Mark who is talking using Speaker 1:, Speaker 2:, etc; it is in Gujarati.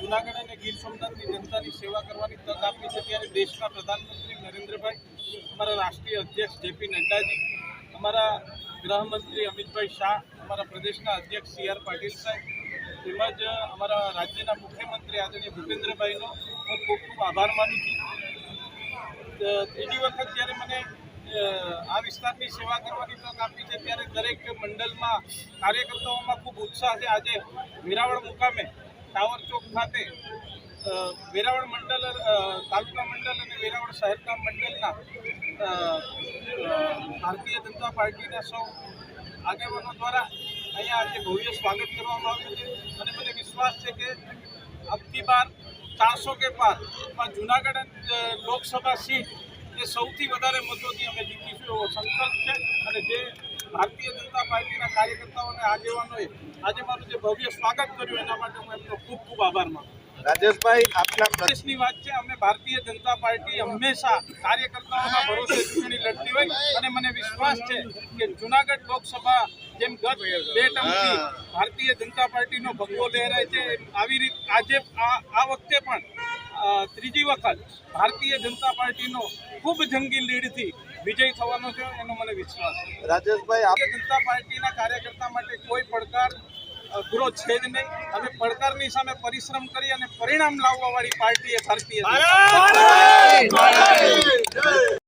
Speaker 1: જુનાગઢ અને ગીર સોમનાથની જનતાની સેવા કરવાની તક છે ત્યારે દેશના પ્રધાનમંત્રી નરેન્દ્રભાઈ, અમારા રાષ્ટ્રીય અધ્યક્ષ જેપી નડ્ડાજી, અમારા ગૃહમંત્રી અમિતભાઈ શાહ, અમારા પ્રદેશના અધ્યક્ષ સી આર પાટીલ સાહેબ, તેમજ અમારા રાજ્યના મુખ્યમંત્રી આદરણીય ભૂપેન્દ્રભાઈનો હું ખૂબ ખૂબ આભાર માનું છું. ત્રીજી વખત જ્યારે મને આ વિસ્તારની સેવા કરવાની તક આપી છે ત્યારે દરેક મંડળમાં કાર્યકર્તાઓમાં ખૂબ ઉત્સાહ છે. આજે વેરાવળ મુકામે ટાવર ચોક ખાતે વેરાવળ મંડળ તાલુકા મંડળ અને વેરાવળ શહેરના મંડળના ભારતીય જનતા પાર્ટીના સૌ આગેવાનો દ્વારા અહીંયા આજે ભવ્ય સ્વાગત કરવામાં આવ્યું છે. અને મને વિશ્વાસ છે કે અબકી બાર ચારસો કે પાર જુનાગઢ લોકસભા સીટ એ સૌથી વધારે મતોથી અમે સંકલ્પ છે અને જે ભારતીય જનતા પાર્ટીના કાર્યકર્તાઓ અને આગેવાનોએ આજે મારું જે ભવ્ય સ્વાગત કર્યું એના માટે હું એમનો ખૂબ ખૂબ આભાર માનું
Speaker 2: રાજેશભાઈ આપના પ્ર-
Speaker 1: વાત છે અમે ભારતીય જનતા પાર્ટી હંમેશા કાર્યકર્તાઓના ભરોસે ચૂંટણી લડતી હોય અને મને વિશ્વાસ છે કે જુનાગઢ લોકસભા જેમ ગત બે ટર્મથી ભારતીય જનતા પાર્ટીનો ભગવો લહેરાય છે આવી રીત આજે આ વખતે પણ ત્રીજી વખત ભારતીય જનતા પાર્ટીનો ખૂબ જંગી લીડથી વિજય થવાનો છે એનો મને વિશ્વાસ છે.
Speaker 2: રાજેશભાઈ આપ
Speaker 1: ભારતીય જનતા પાર્ટીના કાર્યકર્તા માટે કોઈ પડકાર અઘરો છે જ નહીં. અને પડકારની સામે પરિશ્રમ કરી અને પરિણામ લાવવા વાળી પાર્ટી એ ભારતીય.